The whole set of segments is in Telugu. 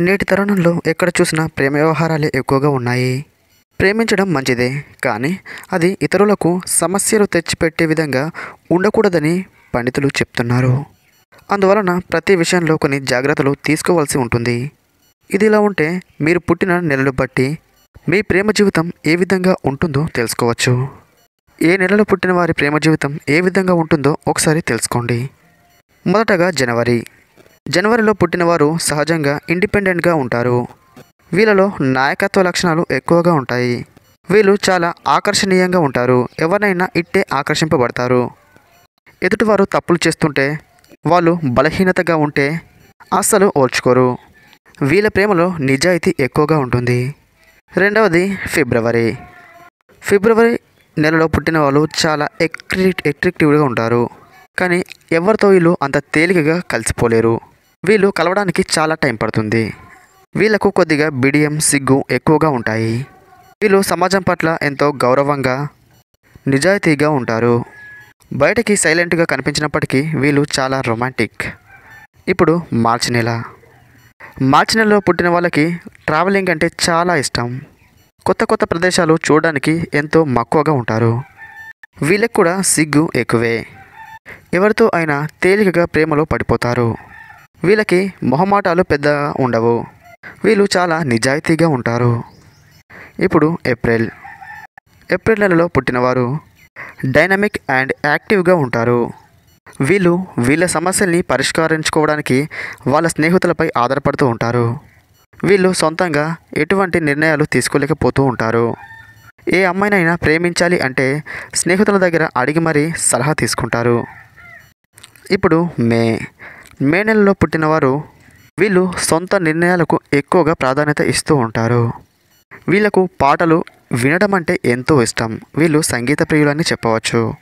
నేటి తరుణంలో ఎక్కడ చూసినా ప్రేమ వ్యవహారాలే ఎక్కువగా ఉన్నాయి. ప్రేమించడం మంచిదే కానీ అది ఇతరులకు సమస్యలు తెచ్చిపెట్టే విధంగా ఉండకూడదని పండితులు చెప్తున్నారు. అందువలన ప్రతి విషయంలో కొన్ని జాగ్రత్తలు తీసుకోవాల్సి ఉంటుంది. ఇది ఇలా ఉంటే మీరు పుట్టిన నెలలు బట్టి మీ ప్రేమ జీవితం ఏ విధంగా ఉంటుందో తెలుసుకోవచ్చు. ఏ నెలలో పుట్టిన వారి ప్రేమ జీవితం ఏ విధంగా ఉంటుందో ఒకసారి తెలుసుకోండి. మొదటగా జనవరి. జనవరిలో పుట్టినవారు సహజంగా ఇండిపెండెంట్గా ఉంటారు. వీళ్ళలో నాయకత్వ లక్షణాలు ఎక్కువగా ఉంటాయి. వీళ్ళు చాలా ఆకర్షణీయంగా ఉంటారు. ఎవరినైనా ఇట్టే ఆకర్షింపబడతారు. ఎదుటివారు తప్పులు చేస్తుంటే వాళ్ళు బలహీనతగా ఉంటే అస్సలు ఓర్చుకోరు. వీళ్ళ ప్రేమలో నిజాయితీ ఎక్కువగా ఉంటుంది. రెండవది ఫిబ్రవరి. ఫిబ్రవరి నెలలో పుట్టిన వాళ్ళు చాలా ఎక్రి ఎట్రాక్టివ్గా ఉంటారు. కానీ ఎవరితో వీళ్ళు అంత తేలికగా కలిసిపోలేరు. వీళ్ళు కలవడానికి చాలా టైం పడుతుంది. వీళ్ళకు కొద్దిగా బిడియం సిగ్గు ఎక్కువగా ఉంటాయి. వీళ్ళు సమాజం పట్ల ఎంతో గౌరవంగా నిజాయితీగా ఉంటారు. బయటకి సైలెంట్గా కనిపించినప్పటికీ వీళ్ళు చాలా రొమాంటిక్. ఇప్పుడు మార్చి నెల. మార్చి నెలలో పుట్టిన వాళ్ళకి ట్రావెలింగ్ అంటే చాలా ఇష్టం. కొత్త కొత్త ప్రదేశాలు చూడడానికి ఎంతో మక్కువగా ఉంటారు. వీళ్ళకి కూడా సిగ్గు ఎక్కువే. ఎవరితో అయినా తేలికగా ప్రేమలో పడిపోతారు. వీళ్ళకి మొహమాటాలు పెద్దగా ఉండవు. వీళ్ళు చాలా నిజాయితీగా ఉంటారు. ఇప్పుడు ఏప్రిల్. ఏప్రిల్ నెలలో పుట్టినవారు డైనమిక్ అండ్ యాక్టివ్గా ఉంటారు. వీళ్ళు వీళ్ళ సమస్యల్ని పరిష్కరించుకోవడానికి వాళ్ళ స్నేహితులపై ఆధారపడుతూ ఉంటారు. వీళ్ళు సొంతంగా ఎటువంటి నిర్ణయాలు తీసుకోలేకపోతూ ఉంటారు. ఏ అమ్మాయినైనా ప్రేమించాలి అంటే స్నేహితుల దగ్గర అడిగి మరీ సలహా తీసుకుంటారు. ఇప్పుడు మే. మే నెలలో పుట్టినవారు వీళ్ళు సొంత నిర్ణయాలకు ఎక్కువగా ప్రాధాన్యత ఇస్తూ ఉంటారు. వీళ్ళకు పాటలు వినడం అంటే ఎంతో ఇష్టం. వీళ్ళు సంగీత ప్రియులని చెప్పవచ్చు.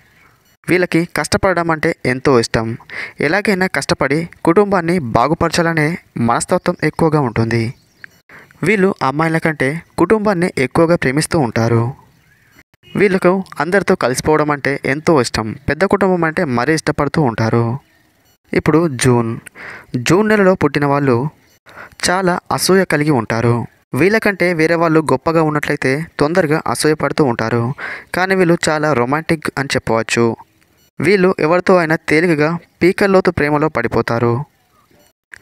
వీళ్ళకి కష్టపడడం అంటే ఎంతో ఇష్టం. ఎలాగైనా కష్టపడి కుటుంబాన్ని బాగుపరచాలనే మనస్తత్వం ఎక్కువగా ఉంటుంది. వీళ్ళు అమ్మాయిల కంటే కుటుంబాన్ని ఎక్కువగా ప్రేమిస్తూ ఉంటారు. వీళ్ళకు అందరితో కలిసిపోవడం అంటే ఎంతో ఇష్టం. పెద్ద కుటుంబం అంటే మరీ ఇష్టపడుతూ ఉంటారు. ఇప్పుడు జూన్. జూన్ నెలలో పుట్టిన వాళ్ళు చాలా అసూయ కలిగి ఉంటారు. వీళ్ళకంటే వేరే వాళ్ళు గొప్పగా ఉన్నట్లయితే తొందరగా అసూయపడుతూ ఉంటారు. కానీ వీళ్ళు చాలా రొమాంటిక్ అని చెప్పవచ్చు. వీళ్ళు ఎవరితో అయినా తేలికగా పీకల్లోతు ప్రేమలో పడిపోతారు.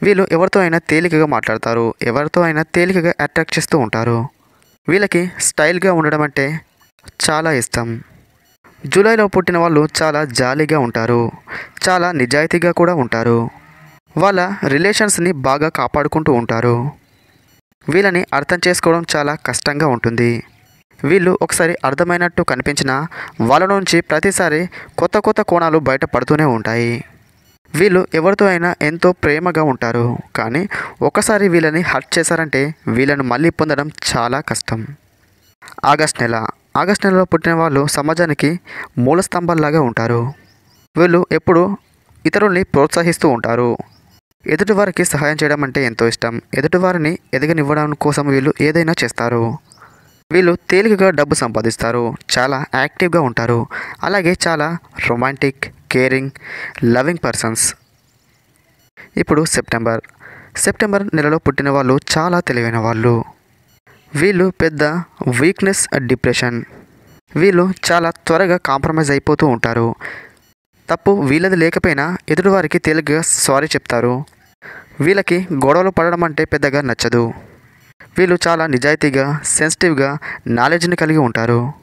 వీళ్ళు ఎవరితో అయినా తేలికగా మాట్లాడతారు. ఎవరితో అయినా తేలికగా అట్రాక్ట్ చేస్తూ ఉంటారు. వీళ్ళకి స్టైల్గా ఉండడం అంటే చాలా ఇష్టం. జూలైలో పుట్టిన వాళ్ళు చాలా జాలీగా ఉంటారు. చాలా నిజాయితీగా కూడా ఉంటారు. వాళ్ళ రిలేషన్స్ని బాగా కాపాడుకుంటూ ఉంటారు. వీళ్ళని అర్థం చేసుకోవడం చాలా కష్టంగా ఉంటుంది. వీళ్ళు ఒకసారి అర్థమైనట్టు కనిపించినా వాళ్ళ నుంచి ప్రతిసారి కొత్త కొత్త కోణాలు బయటపడుతూనే ఉంటాయి. వీళ్ళు ఎవరితో అయినా ఎంతో ప్రేమగా ఉంటారు. కానీ ఒకసారి వీళ్ళని హర్ట్ చేశారంటే వీళ్ళను మళ్ళీ పొందడం చాలా కష్టం. ఆగస్ట్ నెల. ఆగస్ట్ నెలలో పుట్టిన వాళ్ళు సమాజానికి మూల స్తంభాల్లాగా ఉంటారు. వీళ్ళు ఎప్పుడూ ఇతరుల్ని ప్రోత్సహిస్తూ ఉంటారు. ఎదుటివారికి సహాయం చేయడం అంటే ఎంతో ఇష్టం. ఎదుటివారిని ఎదగనివ్వడం కోసం వీళ్ళు ఏదైనా చేస్తారు. వీళ్ళు తేలికగా డబ్బు సంపాదిస్తారు. చాలా యాక్టివ్గా ఉంటారు. అలాగే చాలా రొమాంటిక్ కేరింగ్ లవింగ్ పర్సన్స్. ఇప్పుడు సెప్టెంబర్. సెప్టెంబర్ నెలలో పుట్టిన వాళ్ళు చాలా తెలివైన వాళ్ళు. వీళ్ళు పెద్ద వీక్నెస్ డిప్రెషన్ వీళ్ళు చాలా త్వరగా కాంప్రమైజ్ అయిపోతూ ఉంటారు. తప్పు వీళ్ళది లేకపోయినా ఎదుటివారికి తేలిగ్గా సారీ చెప్తారు. వీళ్ళకి గొడవలు పడడం అంటే పెద్దగా నచ్చదు. వీళ్ళు చాలా నిజాయితీగా సెన్సిటివ్గా నాలెడ్జ్ని కలిగి ఉంటారు.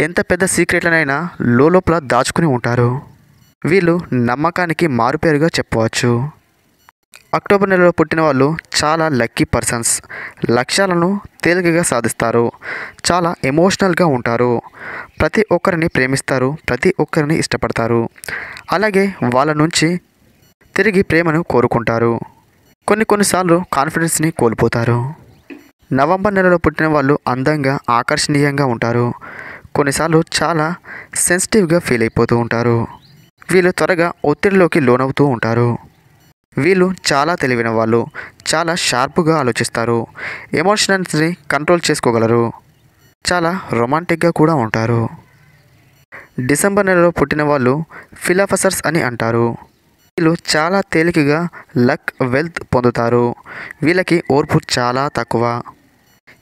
ఎంత పెద్ద సీక్రెట్లనైనా లోపల దాచుకుని ఉంటారు. వీళ్ళు నమ్మకానికి మారుపేరుగా చెప్పవచ్చు. అక్టోబర్ నెలలో పుట్టిన వాళ్ళు చాలా లక్కీ పర్సన్స్. లక్ష్యాలను తేలికగా సాధిస్తారు. చాలా ఎమోషనల్గా ఉంటారు. ప్రతి ఒక్కరిని ప్రేమిస్తారు. ప్రతి ఒక్కరిని ఇష్టపడతారు. అలాగే వాళ్ళ నుంచి తిరిగి ప్రేమను కోరుకుంటారు. కొన్ని కొన్నిసార్లు కాన్ఫిడెన్స్ని కోల్పోతారు. నవంబర్ నెలలో పుట్టిన వాళ్ళు అందంగా ఆకర్షణీయంగా ఉంటారు. కొన్నిసార్లు చాలా సెన్సిటివ్గా ఫీల్ అయిపోతూ ఉంటారు. వీళ్ళు త్వరగా ఒత్తిడిలోకి లోనవుతూ ఉంటారు. వీళ్ళు చాలా తెలివైన వాళ్ళు చాలా షార్ప్గా ఆలోచిస్తారు ఎమోషనల్స్ని కంట్రోల్ చేసుకోగలరు చాలా రొమాంటిక్గా కూడా ఉంటారు. డిసెంబర్ నెలలో పుట్టిన వాళ్ళు ఫిలాఫసర్స్ అని అంటారు. వీళ్ళు చాలా తేలికగా లక్ వెల్త్ పొందుతారు. వీళ్ళకి ఓర్పు చాలా తక్కువ.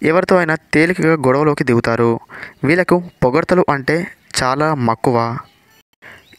ఎవరితో అయినా తేలికగా గొడవలోకి దిగుతారు. వీళ్ళకు పొగడ్తలు అంటే చాలా మక్కువ.